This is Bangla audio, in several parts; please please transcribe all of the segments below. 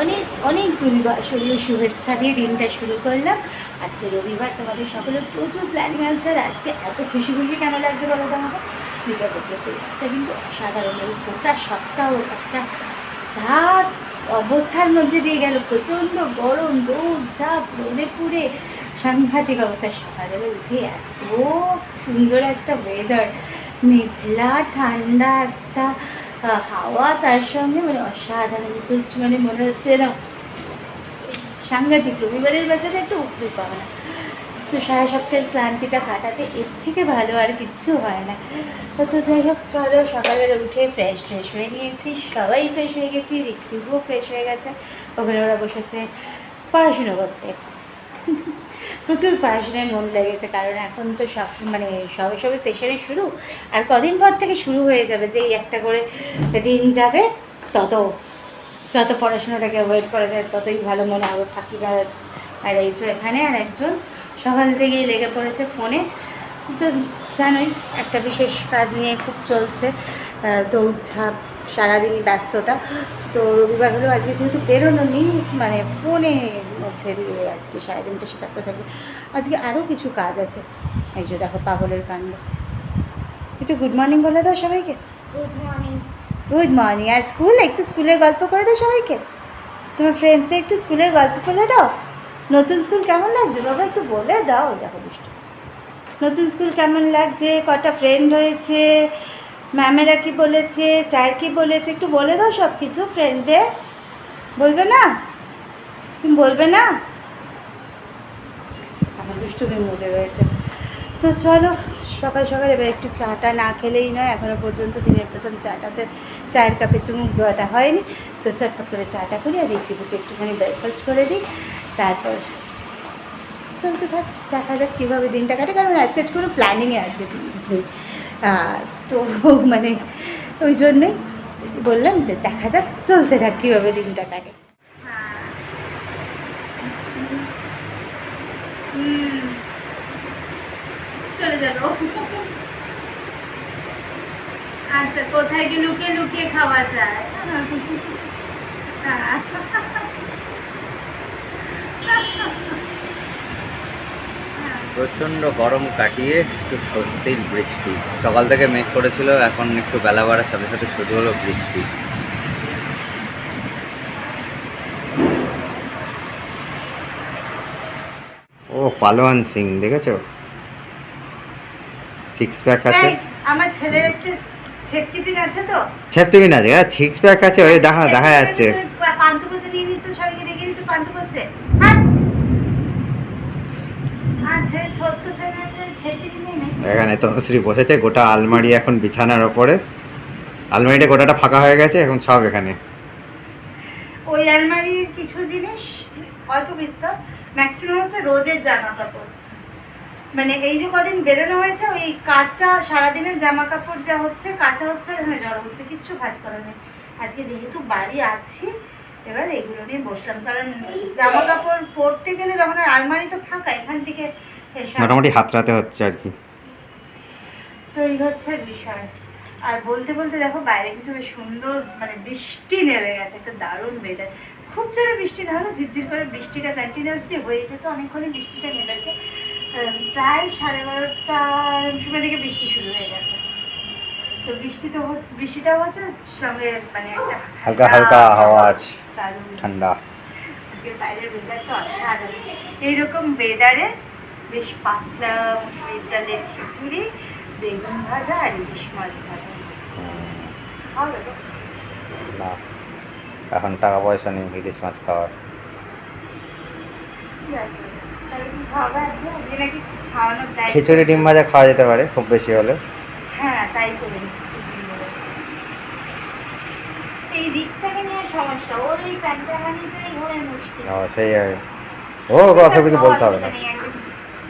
অনেক অনেক রবিবাসরীয় শুভেচ্ছা দিয়ে দিনটা শুরু করলাম। আজকে রবিবার, তোমাদের সকলের প্রচুর প্ল্যানিং আছে আর আজকে এত খুশি খুশি কেন লাগছে বলো তো আমাকে? বিকজ আজকে পরিবারটা কিন্তু অসাধারণ এই গোটা সপ্তাহ একটা যা অবস্থার মধ্যে দিয়ে গেল। প্রচণ্ড গরম দৌড় চাপ রোদে পুড়ে সাংঘাতিক অবস্থা। সকালবেলা উঠে এত সুন্দর একটা ওয়েদার মেঘলা, ঠান্ডা একটা হাওয়া তার সঙ্গে মানে অসাধারণ জাস্ট মানে মনে হচ্ছে না সাংঘাতিক রবিবারের বাজারে একটা উপরে পাওয়া না। তো সারা সপ্তাহের ক্লান্তিটা কাটাতে এর থেকে ভালো আর কিচ্ছু হয় না। তো তো যাই হোক, চলো সকালবেলা উঠে ফ্রেশ ট্রেশ হয়ে নিয়েছি। সবাই ফ্রেশ হয়ে গেছি রিক্রিভও ফ্রেশ হয়ে গেছে। ওখানে ওরা বসেছে। পড়াশুনো করতে। প্রচুর পড়াশোনায় মন লেগেছে, কারণ এখন তো সব মানে সবে সবে সেশনে শুরু, আর কদিন পর থেকে শুরু হয়ে যাবে যেই একটা করে দিন যাবে, তত, যত পড়াশোনাটাকে অ্যাভয়েড করা যায়, ততই ভালো মনে হবে। কাকিমা আর এই যে এখানে আর একজন সকাল থেকেই লেগে পড়েছে ফোনে। তো জানোই, একটা বিশেষ কাজ নিয়ে খুব চলছে দৌড়ঝাঁপ সারাদিনই ব্যস্ততা। তো রবিবার হলেও আজকে যেহেতু বেরোনো নেই মানে ফোনের মধ্যে দিয়ে আজকে সারাদিনটা সে ব্যস্ত থাকবে। আজকে আরও কিছু কাজ আছে। এই যে দেখো পাগলের কাণ্ড। একটু গুড মর্নিং বলে দাও সবাইকে। গুড মর্নিং গুড মর্নিং আর স্কুল? একটু স্কুলের গল্প করে দাও সবাইকে। তোমার ফ্রেন্ডসদের একটু স্কুলের গল্প বলে দাও। নতুন স্কুল কেমন লাগছে? বাবা একটু বলে দাও। দেখো দুষ্টু। নতুন স্কুল কেমন লাগছে? কটা ফ্রেন্ড হয়েছে? ম্যামেরা কি বলেছে? স্যার কি বলেছে? একটু বলে দাও সব কিছু ফ্রেন্ডদের। বলবে না? তুমি বলবে না? আমার দুষ্টুমি মুডে রয়েছে। তো চলো, সকাল সকাল এবার একটু চাটা না খেলেই নয়। এখনও পর্যন্ত দিনের প্রথম চাটাতে চায়ের কাপে চুমুক দেওয়াটা হয়নি। তো চটপট করে চাটা করি আর রেখে বুকে একটুখানি ব্রেকফাস্ট করে দিই। তারপর চলতে থাক, দেখা যাক কীভাবে দিনটা কাটে। কারণ অ্যাসেট কোনো প্ল্যানিংয়ে আজকে দিন তো মানে ওই জন্যেই বললাম যে দেখা যাক চলতে থাক কীভাবে দিনটা কাটে। চলে যাব। আচ্ছা কোথায় গিয়ে লুকিয়ে লুকিয়ে খাওয়া যায়? প্রচণ্ড গরম কাটিয়ে একটু স্বস্তির বৃষ্টি। সকাল থেকে মেঘ করেছিল এখন একটু বেলা বাড়ার সাথে সাথে শুরু হলো বৃষ্টি। ও পালোয়ান সিং দেখেছ? সিক্স প্যাক আছে। আমার ছেলের একটা সেফটি পিন আছে তো? ছেত্রিবিন আছে হ্যাঁ সিক্স প্যাক আছে ওই দেখা দেখা যাচ্ছে। পান্তু নিয়ে নিচ্ছ সবাইকে দেখিয়ে দিচ্ছ পান্তু হ্যাঁ আছে ছোট্ট ছেলের সেফটি পিন নেই এখানে তনুশ্রী বসেছে গোটা আলমারি এখন বিছানার ওপরে। আলমারিটা গোটাটা ফাঁকা হয়ে গেছে এখন সব এখানে। ওই আলমারির কিছু জিনিস অল্প বিস্তর ম্যাক্সিমাম হচ্ছে রোজের জামা কাপড় মানে এই যে কদিন বেরোনো হয়েছে ওই কাঁচা সারাদিনের জামা কাপড় যা হচ্ছে কাঁচা হচ্ছে এখানে জড়ো হচ্ছে কিচ্ছু ভাজ করা নেই। আজকে যেহেতু বাড়ি আছি এবার এগুলো নিয়ে বসলাম। কারণ জামা কাপড় পরতে গেলে তখন আর আলমারি তো ফাঁকা এখান থেকে মোটামুটি হাতরাতে হচ্ছে আর কি। তো এই হচ্ছে বিষয়। আর বলতে বলতে দেখো বাইরে কিন্তু বেশ সুন্দর মানে বৃষ্টি নেমে গেছে একটা দারুণ ওয়েদার খুব জোরে বৃষ্টি না হলে ঝিরঝির করে বৃষ্টিটা কন্টিনিউয়াসলি হয়ে যেছে অনেকক্ষণই বৃষ্টিটা নেমেছে। প্রায় সাড়ে বারোটার সময় থেকে বৃষ্টি শুরু হয়ে গেছে। তো বৃষ্টি তো বৃষ্টিটাও হচ্ছে সঙ্গে মানে একটা হালকা হালকা হাওয়া আছে ঠান্ডা। আজকের বাইরের ওয়েদার তো অসাধারণ। এইরকম ওয়েদারে বেশ পাতলা মুসুরির ডালের খিচুড়ি বেগুন ভাজা আর ইলিশ মাছ ভাজা। খাওয়া না। এখন টাকা পয়সা নেই ইলিশ মাছ খাওয়ার। খিচুড়ি ডিম ভাজা খাওয়া যেতে পারে খুব বেশি হলে। হ্যাঁ তাই করে নি খিচুড়ি ডিম ভাজা। এই রিকটাকে নিয়ে সমস্যা ওর এই প্যান্টাহানিটাই হয়ে মুশকিল। ও সেই ও কথা কিছু বলতে হবে না।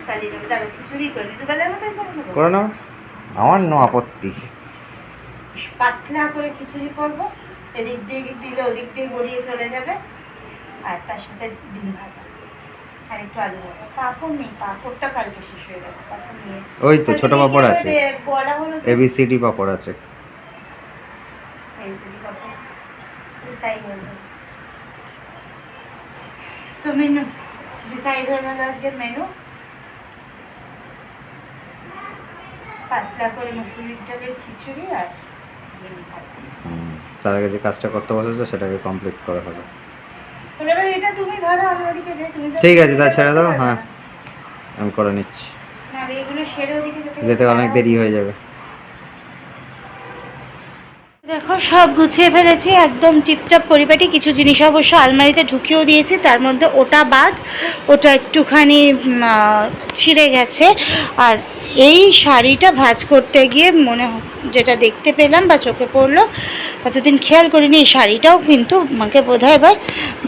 চালিয়ে নেবে দাঁড়ো খিচুড়ি করে নি দুবেলার মতোই করে নেব করে নাও। আমার নো আপত্তি। পাতলা করে খিচুড়ি করব এদিক দিয়ে দিলে ওদিক দিয়ে গড়িয়ে চলে যাবে আর তার সাথে ডিম ভাজা আর একটু আলু ভাজা। পাঁপড় নেই পাঁপড়টা কালকে শেষ হয়ে গেছে পাঁপড় নিয়ে। ওই তো ছোট পাপড় আছে। বড়া হলো এবিসিডি পাপড় আছে। এই পাঁপড়। তাই হয়েছে তো মেনু ডিসাইড হয়ে গেল আজকের মেনু পাতলা করে মুসুরির ডালের খিচুড়ি আর তার আগে যে কাজটা করতে বসেছো সেটাকে কমপ্লিট করা হবে এবার এটা তুমি ধরো আমি ওদিকে যাই তুমি ঠিক আছে, তা ছেড়ে দাও, হ্যাঁ। আমি করে নিচ্ছি। এগুলো সেরে ওদিকে যেতে যেতে অনেক দেরি হয়ে যাবে। দেখো সব গুছিয়ে ফেলেছি একদম টিপটপ পরিপাটি। কিছু জিনিস অবশ্য আলমারিতে ঢুকিয়েও দিয়েছি তার মধ্যে ওটা বাদ। ওটা একটুখানি ছিঁড়ে গেছে। আর এই শাড়িটা ভাঁজ করতে গিয়ে মনে যেটা দেখতে পেলাম বা চোখে পড়ল, এতদিন খেয়াল করিনি, এই শাড়িটাও কিন্তু আমাকে বোধহয় এবার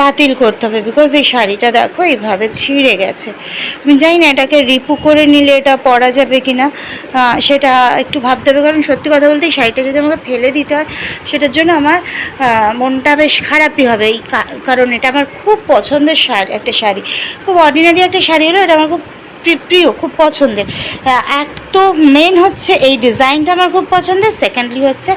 বাতিল করতে হবে বিকজ এই শাড়িটা দেখো এইভাবে ছিঁড়ে গেছে। আমি জানি না এটাকে রিপু করে নিলে এটা পরা যাবে কি না সেটা একটু ভাবতে হবে, কারণ সত্যি কথা বলতে এই শাড়িটা যদি আমাকে ফেলে দিতে হয়, সেটার জন্য আমার মনটা বেশ খারাপই হবে। এই কারণ এটা আমার খুব পছন্দের শাড়ি, একটা শাড়ি। খুব অর্ডিনারি একটা শাড়ি হলো এটা আমার খুব প্রিয় খুব পছন্দের। আহ, এক তো মেন হচ্ছে এই ডিজাইনটা আমার খুব পছন্দের সেকেন্ডলি হচ্ছে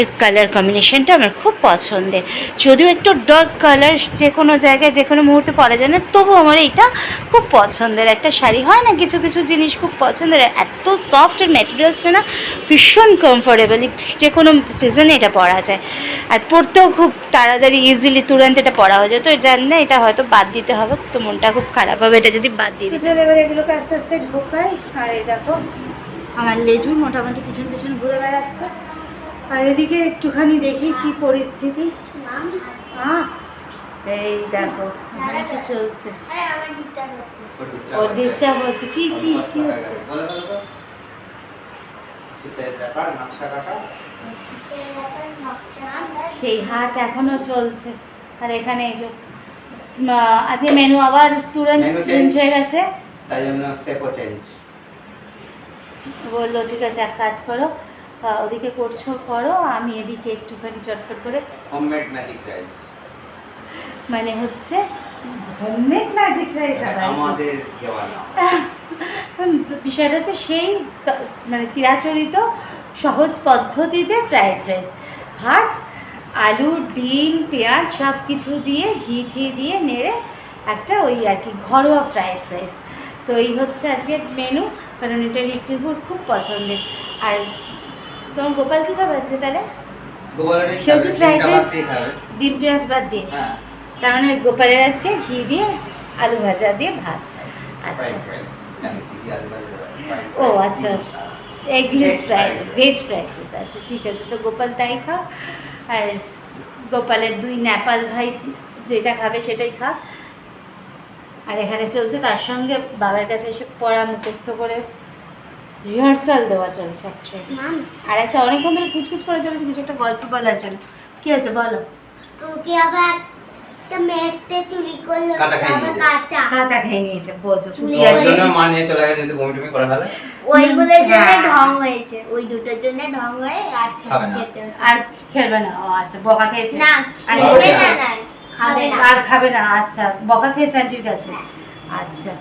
এর কালার কম্বিনেশনটা আমার খুব পছন্দের। যদিও একটু ডার্ক কালার যে কোনো জায়গায় যে কোনো মুহূর্তে পরা যায় না তবু আমার এইটা খুব পছন্দের। একটা শাড়ি হয় না কিছু কিছু জিনিস খুব পছন্দের এত সফট এর ম্যাটেরিয়ালসটা না ভীষণ কমফোর্টেবল যে কোনো সিজনে এটা পরা যায়। আর পরতেও খুব তাড়াতাড়ি ইজিলি তুরন্ত এটা পরা হয়ে যায়। তো জানি না এটা হয়তো বাদ দিতে হবে তো মনটা খুব খারাপ হবে এটা যদি বাদ চলে এবার এগুলোকে আস্তে আস্তে ঢোকাই আর এই দেখো আমার লেজুর মোটামুটি পিছন পিছন ঘুরে বেড়াচ্ছে। আর এদিকে একটুখানি দেখি কি পরিস্থিতি। আহ, এই দেখো এখানে কি চলছে? ও ডিস্টার্ব হচ্ছে। কি কি কি হচ্ছে? সেই হাট এখনও চলছে। আর এখানে এই যে আজকে মেনু আবার তুরন্ত চেঞ্জ হয়ে গেছে। তাই জন্য সেপও চেঞ্জ বলল ঠিক আছে এক কাজ করো ওদিকে করছ করো আমি এদিকে একটুখানি চটপট করে হোমমেড ম্যাজিক রাইস মানে হচ্ছে হোমমেড ম্যাজিক রাইস আমাদের দেওয়া না বিষয়টা হচ্ছে সেই মানে চিরাচরিত সহজ পদ্ধতিতে ফ্রাইড রাইস ভাত আলু ডিম পেঁয়াজ সব কিছু দিয়ে ঘি ঠি দিয়ে নেড়ে একটা ওই আর কি ঘরোয়া ফ্রাইড রাইস তো এই হচ্ছে আজকে মেনু কারণ এটা রিক্রিপুর খুব পছন্দের। আর তোমার গোপাল কী খাবে আজকে তাহলে? গোপালের সেও রাইস ডিম পেঁয়াজ বাদ দিয়ে? হ্যাঁ। তার মানে গোপালের আজকে ঘি দিয়ে আলু ভাজা দিয়ে ভাত। আচ্ছা। ফ্রাইড? Fried ও আচ্ছা। Eggless fried veg fried rice আচ্ছা ঠিক আছে। তো গোপাল তাই খাও আর গোপালের দুই নেপাল ভাই যেটা খাবে সেটাই খাক। আর এখানে চলছে তার সঙ্গে বাবার কাছে এসে পড়া মুখস্থ করে রিহার্সাল দেওয়া চলছে অ্যাকচুয়ালি আর একটা অনেকক্ষণ ধরে কুচকুচ করে চলেছে কিছু একটা গল্প বলার জন্য। কি আছে বলো? ওকে আবার একটা মেয়েতে চুরি করল কাঁচা আবার কাঁচা। কাঁচা খেয়ে নিয়েছে বোঝো চুলি আছে? জন্য মা চলে গেছে যদি বমি টমি করে ফেলে ওইগুলোর জন্য হ্যাঁ। ঢং হয়েছে ওই দুটোর জন্য ঢং হয়ে আর খেতে আর খেলবে না? ও আচ্ছা বকা খেয়েছে। না আর না। খাবে না। আর খাবে না। আচ্ছা বকা খেয়েছে আন্টির কাছে? হ্যাঁ। আচ্ছা।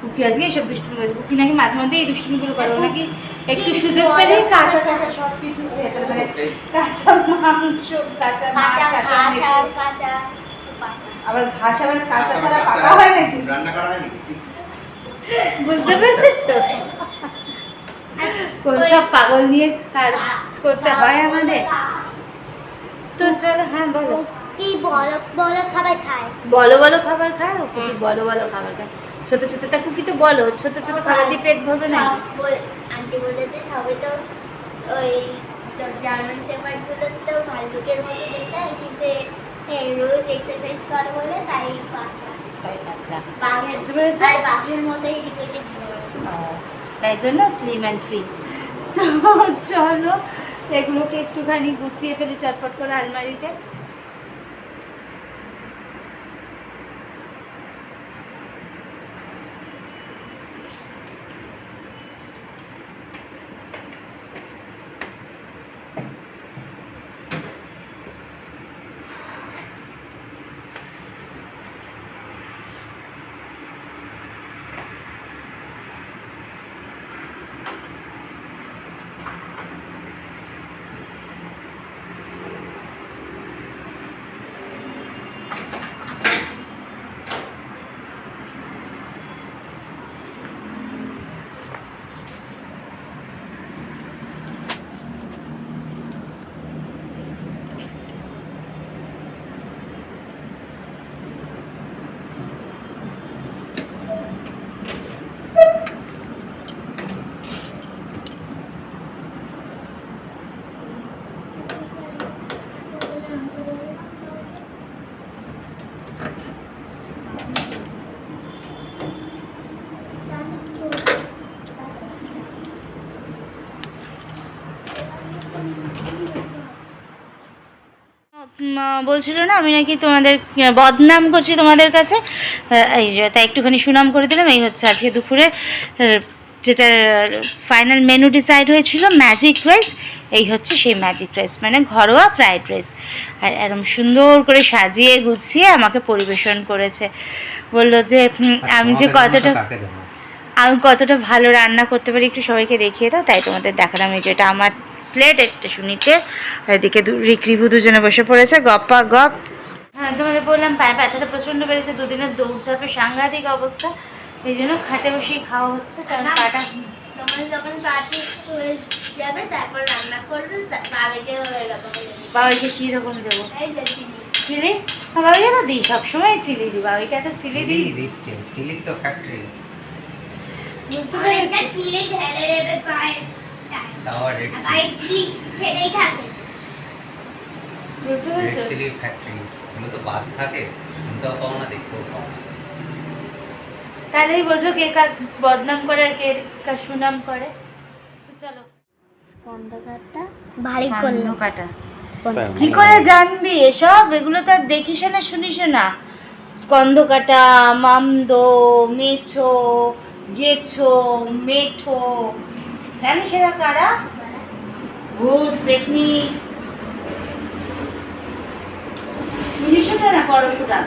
কুকি আজকে এইসব দুষ্টুমি করেছে। কুকি নাকি মাঝে মধ্যে এই দুষ্টুমিগুলো করে। নাকি একটু সুযোগ? পেলেই কাঁচা কাঁচা সব কিছু খেয়ে মানে কাঁচা মাংস কাঁচা মাছ কাঁচা। আবার ঘাস আবার কাঁচা ছাড়া পাকা হয় নাকি? রান্না করা হয় নাকি বুঝতে পেরেছ? কোন সব পাগল নিয়ে কাজ করতে হয় আমাদের। তো চলো হ্যাঁ বলো। খাবার খায়? বলো বলো খাবার খায় ও কুকি বলো বলো খাবার খায়। ছোট ছোট তা কুকি তো বলো ছোট ছোট খাবার দিয়ে পেট ভরবে না? সব বল- আন্টি বলেছে সবে তো ওই জার্মান শেফার্ডগুলো তো ভাল্লুকের মতো দেখতে হয় কিন্তু রোজ এক্সারসাইজ করে বলে তাই পাতলা তাই পাতলা। বাঘের আর বাঘের মতোই তাই জন্য স্লিম অ্যান্ড ফ্রি তো চলো এগুলোকে একটুখানি গুছিয়ে ফেলি চটপট করে আলমারিতে। বলছিল না আমি নাকি তোমাদের বদনাম করছি তোমাদের কাছে। এই যে তাই একটুখানি সুনাম করে দিলাম। এই হচ্ছে আজকে দুপুরে যেটা ফাইনাল মেনু ডিসাইড হয়েছিল ম্যাজিক রাইস এই হচ্ছে সেই ম্যাজিক রাইস মানে ঘরোয়া ফ্রাইড রাইস আর এরম সুন্দর করে সাজিয়ে গুছিয়ে আমাকে পরিবেশন করেছে। বলল যে আমি যে কতটা আমি কতটা ভালো রান্না করতে পারি একটু সবাইকে দেখিয়ে দাও। তাই তোমাদের দেখালাম এই যেটা আমার প্লেট একটা শুনিতে। এদিকে দু- রিক্রিভু দুজনে বসে পড়েছে। গপ্পা গপ। হ্যাঁ তোমাদের বললাম পায়ে ব্যথাটা প্রচণ্ড বেড়েছে দুদিনের দৌড়ঝাপে সাংঘাতিক অবস্থা। এই জন্য খাটে বসেই খাওয়া হচ্ছে কারণ পাটা যখন যাবে তারপর রান্না করবে বাবাকে কী রকম দেবো। এই চিলি হ্যাঁ বাবাইকে তো দিই সবসময় চিলি দিই বাবাইকে এত চিলি দিই। চিলি দিচ্ছে চিলির তো ফ্যাক্টরি বুঝতে পেরেছি চিলি ঢেলে দেবে পায়ে তাও রেড চিলি খেলেই থাকে। বুঝতে পেরেছ? চিলির ফ্যাক্টরি এগুলো তো বাদ থাকে শুনতেও পাও না দেখতেও পাও না। তাহলেই বোঝো কে কার বদনাম করে আর কে কার সুনাম করে। চলো। ভারী কি করে জানবি? এসব এগুলো তো আর দেখিস না শুনিস না। স্কন্দকাটা মামদো মেছো গেছো মেঠো। জানিস কারা? ভূত, পেতনি। শুনিস তো না পরশুরাম।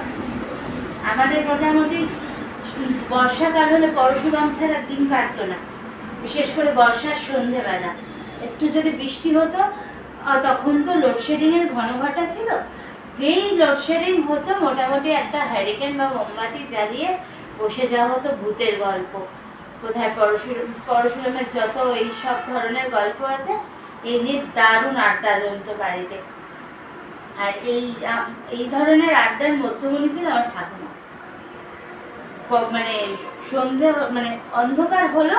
আমাদের মোটামুটি বর্ষাকাল হলে পরশুরাম ছাড়া দিন কাটতো না। বিশেষ করে বর্ষার সন্ধেবেলা। একটু যদি বৃষ্টি হতো তখন তো লোডশেডিংয়ের ঘন ঘটা ছিল। যেই লোডশেডিং হতো, মোটামুটি একটা হ্যারিকেন বা মোমবাতি জ্বালিয়ে বসে যাওয়া হতো ভূতের গল্প। পরশুরাম পরশুরামের যত এই সব ধরনের গল্প আছে এই নিয়ে দারুণ আড্ডা জমতো বাড়িতে। আর এই এই ধরনের আড্ডার মধ্যমণি ছিল আমার ঠাকুমা। মানে সন্ধে মানে অন্ধকার হলো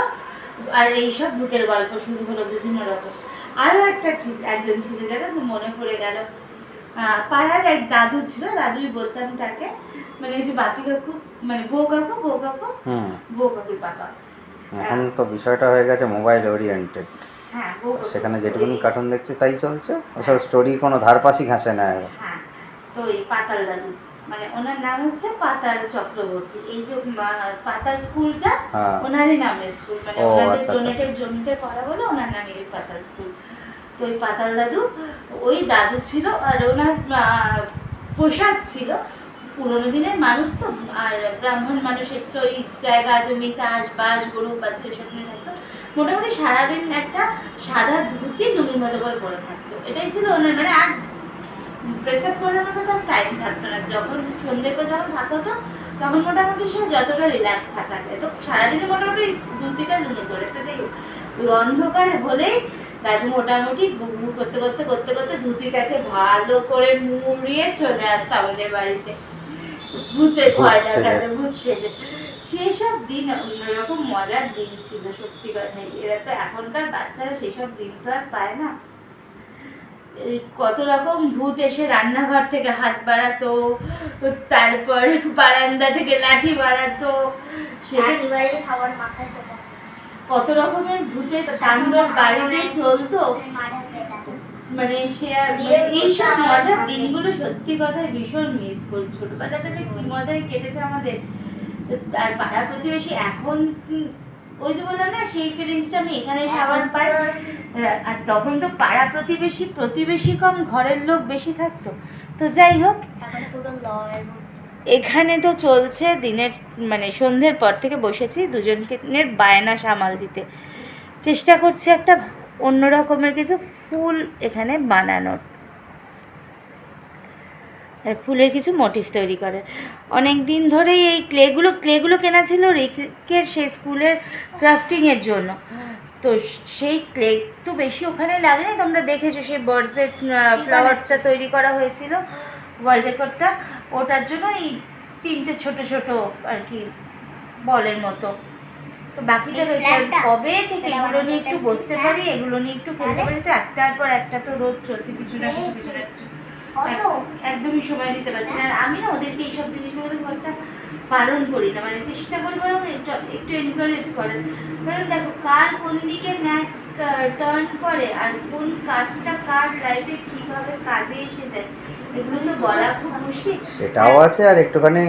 আর এইসব ভূতের গল্প শুরু হলো বিভিন্ন রকম। আরও একটা ছিল একজন ছিল যারা মনে পড়ে গেল। আহ, পাড়ার এক দাদু ছিল দাদুই বলতাম তাকে মানে ওই যে বাপি কাকু মানে বউ কাকু বউ কাকু বউ কাকুর বাবা। এখন তো বিষয়টা হয়ে গেছে মোবাইল ওরিয়েন্টেড হ্যাঁ সেখানে যেটুকুনি কার্টুন দেখছে তাই চলছে। ওসব স্টোরি কোনো ধারপাশি ঘাসে না হ্যাঁ তো এই পাতাল দাদু মানে ওনার নাম হচ্ছে পাতাল চক্রবর্তী। এই যে পাতাল স্কুলটা হ্যাঁ। ওনারই নামে স্কুল। মানে ওনাদের আচ্ছা, আচ্ছা। ডোনেটেড জমিতে করা বলে ওনার নামে ওই পাতাল স্কুল। তো ওই পাতাল দাদু ওই দাদু ছিল আর ওনার পোশাক ছিল। পুরোনো দিনের মানুষ তো, আর ব্রাহ্মণ মানুষ একটু ওই জায়গা, জমি, চাষবাস, গরু, বাছুর, এসব নিয়ে থাকতো। মোটামুটি সারাদিন একটা সাদা ধুতি নুনির মতো করে পরে থাকতো। এটাই ছিল ওনার মানে আর প্রেসার করার মতো তার টাইম থাকতো না। যখন সন্ধ্যের পর যখন ভাত হতো, তখন মোটামুটি সে যতটা রিল্যাক্স থাকা যায়। তো সারাদিনে মোটামুটি ধুতিটা লুনি করে তো যাই ওই অন্ধকার হলেই দাদু মোটামুটি করতে করতে করতে করতে ধুতিটাকে ভালো করে মুড়িয়ে চলে আসতো আমাদের বাড়িতে। ভয় ভূত দেখাতে ভূত সেজে। সেসব দিন অন্যরকম মজার দিন ছিল সত্যি কথাই। এরা তো এখনকার বাচ্চারা সেসব দিন তো আর পায় না। কত রকম ভূত এসে রান্নাঘর থেকে হাত বাড়াতো তারপর বারান্দা থেকে লাঠি বাড়াতো কত রকমের ভূতের তাণ্ডব বাড়িতে চলতো। মানে সে আর মানে এইসব মজার দিনগুলো সত্যি কথাই ভীষণ মিস করি ছোটবেলাটা যে কি মজায় কেটেছে আমাদের। আর পাড়া প্রতিবেশী এখন ওই যে বললাম না সেই ফিলিংসটা আমি এখানে আবার পাই। আর তখন তো পাড়া প্রতিবেশী প্রতিবেশী কম ঘরের লোক বেশি থাকতো। তো যাই হোক এখানে তো চলছে দিনের মানে সন্ধ্যের পর থেকে বসেছি দুজনকে বায়না সামাল দিতে। চেষ্টা করছি একটা অন্য রকমের কিছু ফুল এখানে বানানোর। আর ফুলের কিছু মোটিভ তৈরি করে। অনেক দিন ধরেই এই ক্লেগুলো ক্লেগুলো কেনা ছিল রিকের সেই স্কুলের ক্রাফটিংয়ের জন্য। তো সেই ক্লে তো বেশি ওখানে লাগেনি তোমরা দেখেছ সেই বার্ডসের ফ্লাওয়ারটা তৈরি করা হয়েছিল ওয়ার্ল্ড রেকর্ডটা ওটার জন্য এই তিনটে ছোট ছোট আর কি বলের মতো। তো বাকিটা রয়েছে? কবে থেকে এগুলো নিয়ে একটু বসতে পারি এগুলো নিয়ে একটু খেলতে পারি তো একটার পর একটা তো রোদ চলছে কিছু না কিছু কিছু না কিছু। একদমই সময় দিতে পারছি না। আর আমি না ওদেরকে এইসব জিনিসগুলোতে খুব একটা বারণ করি না মানে চেষ্টা করি বরং একটু- একটু এনকারেজ করার। কারণ দেখো কার কোন দিকে ন্যাক টার্ন করে আর কোন কাজটা কার লাইফে কীভাবে কাজে এসে যায় এগুলো তো বলা খুব মুশকিল। সেটাও আছে আর একটুখানি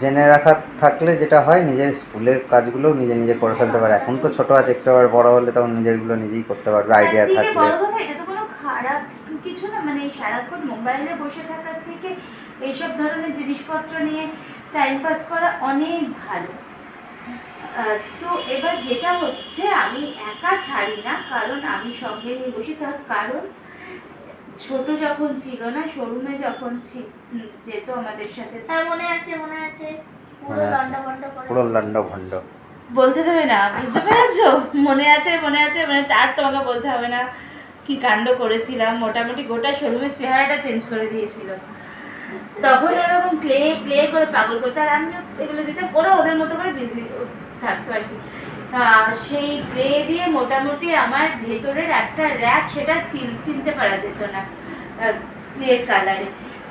জেনে রাখা থাকলে যেটা হয় নিজের স্কুলের কাজগুলো নিজে নিজে করে ফেলতে পারে। এখন তো ছোট আছে একটু আবার বড় হলে তখন নিজেরগুলো নিজেই করতে পারবে আইডিয়া থাকবে বড় কথা এটা তো কোনো খারাপ কিছু না মানে সারাক্ষণ মোবাইলে বসে থাকার থেকে এইসব ধরনের জিনিসপত্র নিয়ে টাইম পাস করা অনেক ভালো। তো এবার যেটা হচ্ছে আমি একা ছাড়ি না কারণ আমি সঙ্গে নিয়ে বসি তার কারণ ছোট যখন ছিল না শোরুমে যখন যেত আমাদের সাথে। হ্যাঁ মনে আছে মনে আছে। পুরো। লন্ডা বন্ড করে পুরো লন্ড ভন্ড বলতে দেবে না বুঝতে পেরেছ? মনে আছে মনে আছে মানে তার তোমাকে বলতে হবে না কি কাণ্ড করেছিলাম। মোটামুটি গোটা শোরুমের চেহারাটা চেঞ্জ করে দিয়েছিল। তখন ওরকম ক্লে ক্লে করে পাগল করতো। আর আমি এগুলো দিতাম ওরা ওদের মতো করে বিজি থাকতো আর কি। সেই ক্লে দিয়ে মোটামুটি আমার ভেতরের একটা র্যাক সেটা চিন- চিনতে পারা যেত না ক্লের কালারে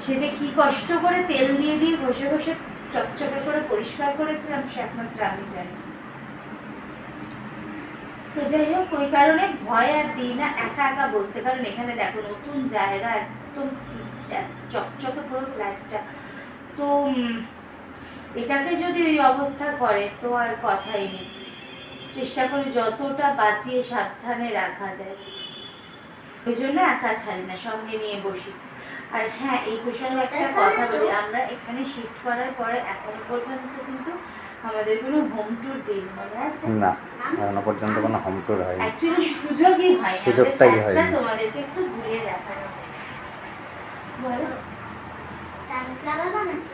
সে যে কি কষ্ট করে তেল দিয়ে দিয়ে ঘষে ঘষে চকচকে করে পরিষ্কার করেছিলাম, সে একমাত্র আমি জানি। তো যাই হোক, ওই কারণে ভয় আর দিই না, একা একা বসতে। কারণ এখানে দেখো, নতুন জায়গা, একদম চকচকে পুরো ফ্ল্যাটটা তো এটাকে যদি ওই অবস্থা করে, তো আর কথাই নেই। চেষ্টা করি যতটা বাঁচিয়ে সাবধানে রাখা যায়। ওই জন্য একা ছাড়ি না সঙ্গে নিয়ে বসি। আর হ্যাঁ এই প্রসঙ্গে একটা কথা বলি আমরা এখানে শিফট করার পরে এখন পর্যন্ত কিন্তু আমাদের কোনো হোম ট্যুর দিন মনে আছে? না এখনও পর্যন্ত কোনো হোম ট্যুর হয়নি। অ্যাকচুয়ালি সুযোগই হয় না সুযোগটাই যে হয়নি। ফ্ল্যাটটা তোমাদেরকে একটু ঘুরিয়ে দেখানো বলো। সানফ্লাওয়ার বানাচ্ছ?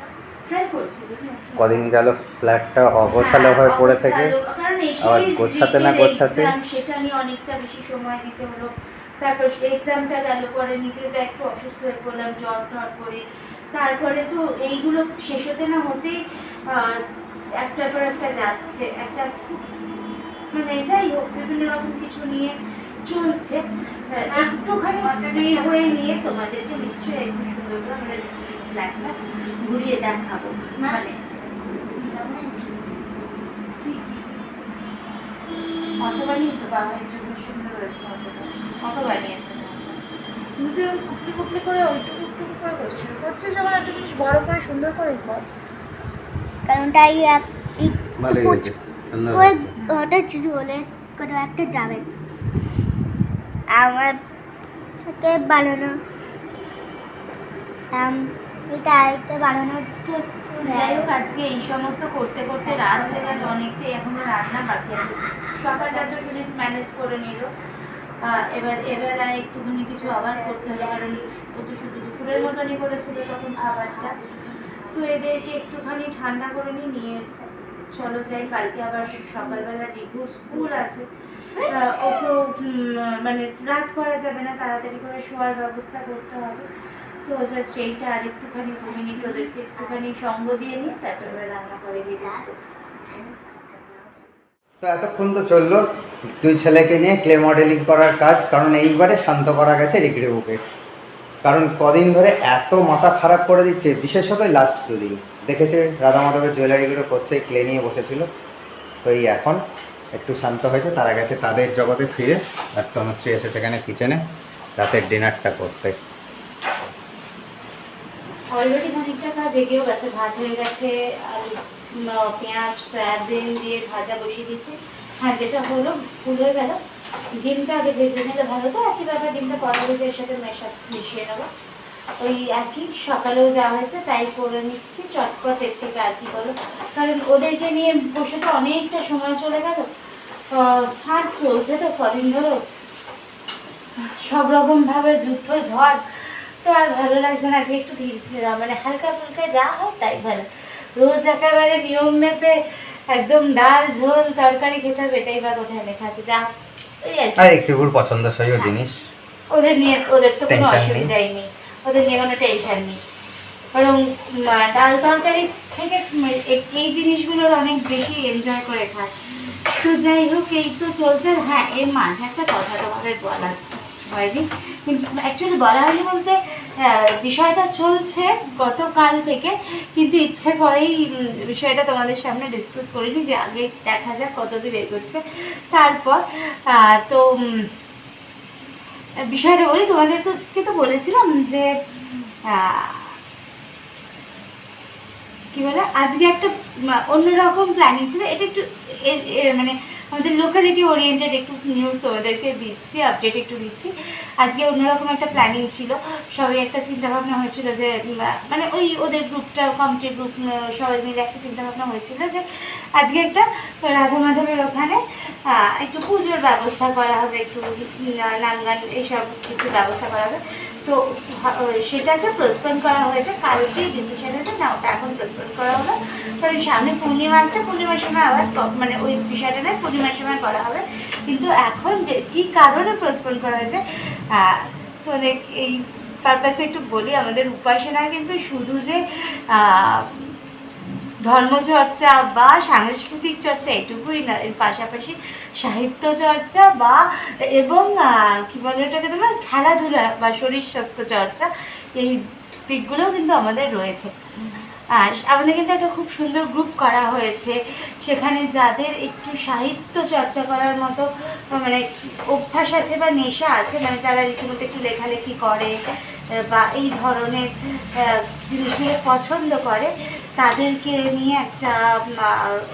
ট্রাই করছি কদিন গেল ফ্ল্যাটটা অগোছালো হ্যাঁ, হয়ে পড়ে থেকে। আবার গোছাতে না গোছাতে- সেটা নিয়ে অনেকটা বেশি সময় দিতে হলো। তারপর এক্সামটা গেল পরে নিজেরা একটু অসুস্থ হয়ে পড়লাম জ্বর টর করে। তারপরে তো এইগুলো শেষ হতে না হতেই একটার পর একটা যাচ্ছে। একটা মানে যাই হোক বিভিন্ন রকম কিছু নিয়ে চলছে। একটুখানি ফ্রি হয়ে নিয়ে তোমাদেরকে নিশ্চয়ই একটু সুন্দর করে আমাদের ফ্ল্যাটটা ঘুরিয়ে দেখাবো। মানে কি? অটো বানিয়েছো জন্য সুন্দর হয়েছে অটোটা? অটো বানিয়েছে। কিন্তু তুই করে ওইটুকু টুকু করে করছিস করছিস যখন একটা জিনিস বড় করে সুন্দর করেই কর। কারণ তাই এক ভালোই হয়েছে সুন্দর ওই হয়েছে। ওটা যদি বলে কোনো একটা যাবে। আমার বানানো এটা আরেকটা বানানোর যাই হোক আজকে এই সমস্ত করতে করতে রাত হয়ে গেল অনেকটাই, এখনও রান্না বাকি আছে। সকালটা তো শুনে ম্যানেজ করে নিল। এবার এবার একটুখানি কিছু আবার করতে হবে, কারণ তো শুধু দুপুরের মতনই করেছিল তখন খাবারটা। তো এদেরকে একটুখানি ঠান্ডা করে নিই নিয়ে চলো যাই, কালকে আবার সকালবেলা রিভুর স্কুল আছে। ওকেও মানে রাত করা যাবে না, তাড়াতাড়ি করে শোয়ার ব্যবস্থা করতে হবে। তো জাস্ট এইটা আর একটুখানি, দু মিনিট ওদেরকে একটুখানি সঙ্গ দিয়ে নিয়ে তারপর রান্না করে দিয়ে তো এতক্ষণ তো চলল। দুই ছেলেকে নিয়ে ক্লে মডেলিং করার কাজ, কারণ এইবারে শান্ত করা গেছে রিগ্রেবুকে কারণ কদিন ধরে এত মাথা খারাপ করে দিচ্ছে, বিশেষত লাস্ট দুদিন। দেখেছে রাধা মাধবের জুয়েলারিগুলো করছে ক্লে নিয়ে বসেছিল। তো এই এখন একটু শান্ত হয়েছে, তারা গেছে তাদের জগতে ফিরে। আর তনুশ্রী এসেছে এখানে কিচেনে রাতের ডিনারটা করতে। অলরেডি খানিকটা কাজ এগিয়েও গেছে। ভাত হয়ে গেছে পেঁয়াজ, সয়াবিন দিয়ে ভাজা বসিয়ে দিচ্ছি হ্যাঁ যেটা হলো ফুল হয়ে গেল। ডিমটা আগে ভেজে নিলে ভালো তো একই ব্যাপার, ডিমটা কড়া ভেজে এর মেশাচ্ছি মিশিয়ে নেব। ওই একই, সকালেও যা হয়েছে তাই করে নিচ্ছি। চটপট এর থেকে আর কি বলো। কারণ ওদেরকে নিয়ে বসে তো অনেকটা সময় চলে গেল। আর চলছে তো কদিন ধরো। সব রকম ভাবে যুদ্ধ, ঝড়। তো আর ভালো লাগছে না আজকে একটু ধীরে ধীরে মানে হালকা ফুলকা যা হয় তাই ভালো। রোজ একেবারে নিয়ম মেপে একদম ডাল ঝোল তরকারি খেতে হবে এটাই বা কোথায় লেখা আছে। যা ওই আর কি। আর একটুকুর পছন্দসই জিনিস। ওদের নিয়ে ওদের তো কোনো অসুবিধাই নেই। ওদের নিয়ে কোনো টেনশন নেই। বরং ডাল তরকারি থেকে এই জিনিসগুলোর অনেক বেশি এনজয় করে খায়। তো যাই হোক এই তো চলছে। হ্যাঁ এর মাঝে একটা কথা তোমাদের বলা হয়নি। কিন্তু অ্যাকচুয়ালি বলা হয়নি বলতে হ্যাঁ, বিষয়টা চলছে গতকাল থেকে, কিন্তু ইচ্ছে করেই বিষয়টা তোমাদের সামনে ডিসকাস করিনি যে আগে দেখা যাক কতদূর এগোচ্ছে। তারপর তো বিষয়টা বলি, তোমাদেরকে তো বলেছিলাম যে কি বলে, আজকে একটা অন্যরকম প্ল্যানিং ছিল। এটা একটু মানে আমাদের লোকালিটি ওরিয়েন্টেড একটু নিউজ তোমাদেরকে দিচ্ছি আপডেট একটু দিচ্ছি। আজকে অন্যরকম একটা প্ল্যানিং ছিল। সবাই একটা চিন্তাভাবনা হয়েছিল যে মানে ওই ওদের গ্রুপটা কমিটি গ্রুপ সবাই মিলে একটা চিন্তাভাবনা হয়েছিল যে, আজকে একটা রাধা মাধবের ওখানে একটু পুজোর ব্যবস্থা করা হবে, একটু নাম গান এইসব কিছু ব্যবস্থা করা হবে। তো সেটাকে প্রস্পন করা হয়েছে। কালকেই ডিসিশন হয়েছে, না, ওটা এখন প্রস্পন করা হলো। কারণ সামনে পূর্ণিমা আসছে, পূর্ণিমার সময় আবার মানে ওই বিষয়টা নয় পূর্ণিমার সময় করা হবে। কিন্তু এখন যে, কী কারণে প্রস্পন করা হয়েছে তো এই পারপাসে একটু বলি, আমাদের উপাসনা কিন্তু শুধু যে ধর্মচর্চা বা সাংস্কৃতিক চর্চা এটুকুই না এর পাশাপাশি সাহিত্য চর্চা বা এবং কি বলে ওটাকে তোমার খেলাধুলা বা শরীর স্বাস্থ্য চর্চা এই দিকগুলোও কিন্তু আমাদের রয়েছে। আর আমাদের কিন্তু একটা খুব সুন্দর গ্রুপ করা হয়েছে সেখানে যাদের একটু সাহিত্য চর্চা করার মতো মানে অভ্যাস আছে বা নেশা আছে মানে যারা রীতিমতো একটু লেখালেখি করে বা এই ধরনের জিনিসগুলো পছন্দ করে, তাদেরকে নিয়ে একটা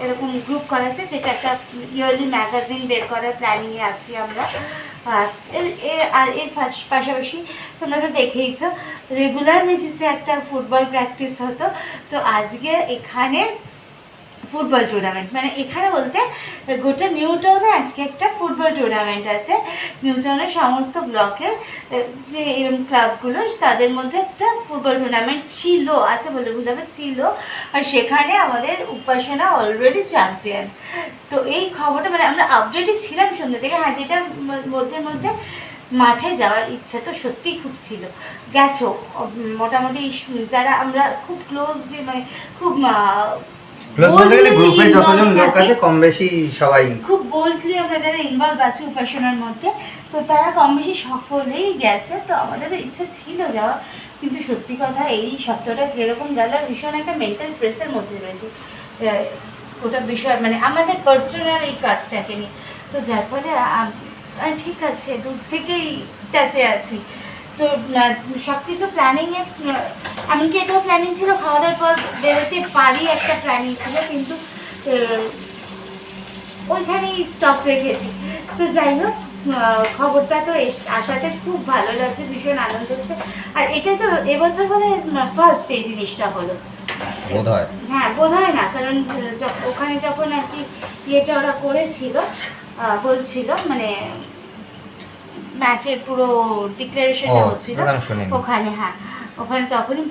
এরকম গ্রুপ করা হয়েছে যেটা একটা ইয়ারলি ম্যাগাজিন বের করার প্ল্যানিংয়ে আছি আমরা। আর এর- পাশাপাশি তোমরা তো দেখেইছো রেগুলার বেসিসে একটা ফুটবল প্র্যাকটিস হতো। তো আজকে এখানে ফুটবল টুর্নামেন্ট মানে এখানে বলতে গোটা নিউ টাউনে আজকে একটা ফুটবল টুর্নামেন্ট আছে। নিউ টাউনের সমস্ত ব্লকের যে এরকম ক্লাবগুলো তাদের মধ্যে একটা ফুটবল টুর্নামেন্ট ছিল, আছে বলে হবে ছিল। আর সেখানে আমাদের উপাসনা অলরেডি চ্যাম্পিয়ন তো এই খবরটা মানে আমরা আপডেটই ছিলাম সন্ধ্যা থেকে। হ্যাঁ যেটার ম- মধ্যে মধ্যে মাঠে যাওয়ার ইচ্ছা তো সত্যিই খুব ছিল। গেছো? মোটামুটি যারা আমরা খুব ক্লোজলি মানে খুব প্লাস বলতে গেলে গ্রুপে যতজন লোক আছে কম বেশি সবাই খুব বোল্ডলি আমরা যারা ইনভলভ আছি উপাসনার মধ্যে তো তারা কম বেশি সকলেই গেছে। তো আমাদের ইচ্ছে ছিল যাওয়া কিন্তু সত্যি কথা এই সপ্তাহটা যেরকম গেল ভীষণ একটা মেন্টাল প্রেসের মধ্যে রয়েছে। ওটা বিষয় মানে আমাদের পার্সোনাল এই কাজটাকে নিয়ে। তো যার ফলে ঠিক আছে দূর থেকেই টাচে আছি। তো সব কিছু প্ল্যানিংয়ে এমনকি এটাও প্ল্যানিং ছিল খাওয়া দাওয়ার পর বেরোতে পারি একটা প্ল্যানিং ছিল কিন্তু ওইখানেই স্টপ রেখেছি। তো যাই হোক খবরটা তো আসাতে খুব ভালো লাগছে ভীষণ আনন্দ হচ্ছে। আর এটা তো এবছর বোধ ফার্স্ট এই জিনিসটা হলো। হ্যাঁ বোধ হয় না কারণ ওখানে যখন আর কি ইয়েটা ওরা করেছিল বলছিল মানে ম্যাচের পুরো ডিক্লারেশনটা হচ্ছিল। ওখানে হ্যাঁ। ওখানে তখনই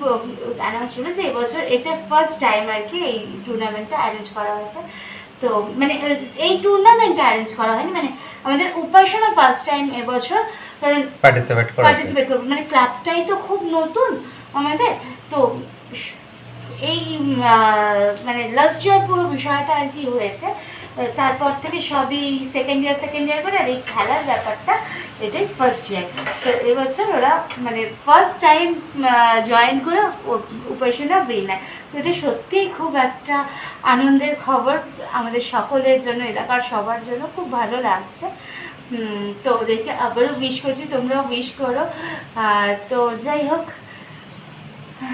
অ্যানাউন্স হলো যে এবছর এটা ফার্স্ট টাইম আর কি এই টুর্নামেন্টটা অ্যারেঞ্জ করা হয়েছে। তো মানে এই টুর্নামেন্টটা অ্যারেঞ্জ করা হয়নি মানে আমাদের উপাসনা ফার্স্ট টাইম এবছর কারণ পার্টিসিপেট পার্টিসিপেট করব। মানে ক্লাবটাই তো খুব নতুন আমাদের। তো এই মানে লাস্ট ইয়ার পুরো বিষয়টা আর কি হয়েছে। তারপর থেকে সবই সেকেন্ড ইয়ার সেকেন্ড ইয়ার করে আর এই খেলার ব্যাপারটা, এটাই ফার্স্ট ইয়ার তো এবছর ওরা মানে ফার্স্ট টাইম জয়েন করে উপাসনা উইনার তো এটা সত্যিই খুব একটা আনন্দের খবর আমাদের সকলের জন্য, এলাকার সবার জন্য খুব ভালো লাগছে। তো ওদেরকে আবারও উইশ করছি, তোমরাও উইশ করো। তো যাই হোক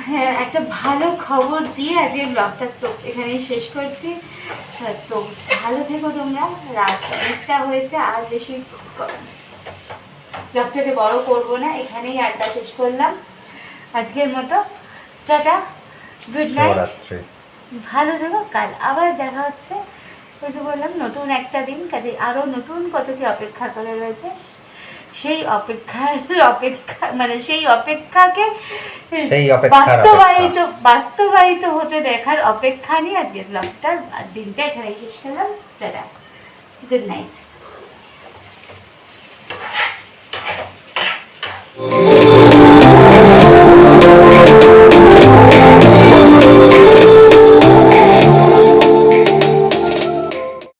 হ্যাঁ একটা ভালো খবর দিয়ে আজকে ব্লগটা তো এখানেই শেষ করছি। তো ভালো থেকো তোমরা। রাত অনেকটা হয়েছে আর বেশি ব্লগটাকে বড় করব না এখানেই আড্ডা শেষ করলাম। আজকের মতো টাটা গুড নাইট ভালো থেকো কাল আবার দেখা হচ্ছে। বললাম নতুন একটা দিন কাজে আরও নতুন কত কি অপেক্ষা করে রয়েছে। সেই অপেক্ষার অপেক্ষা মানে সেই অপেক্ষাকে বাস্তবায়িত বাস্তবায়িত হতে দেখার অপেক্ষা নিয়ে আজকে ব্লগটা আর দিনটা এখানে শেষ করলাম। টাটা। Good night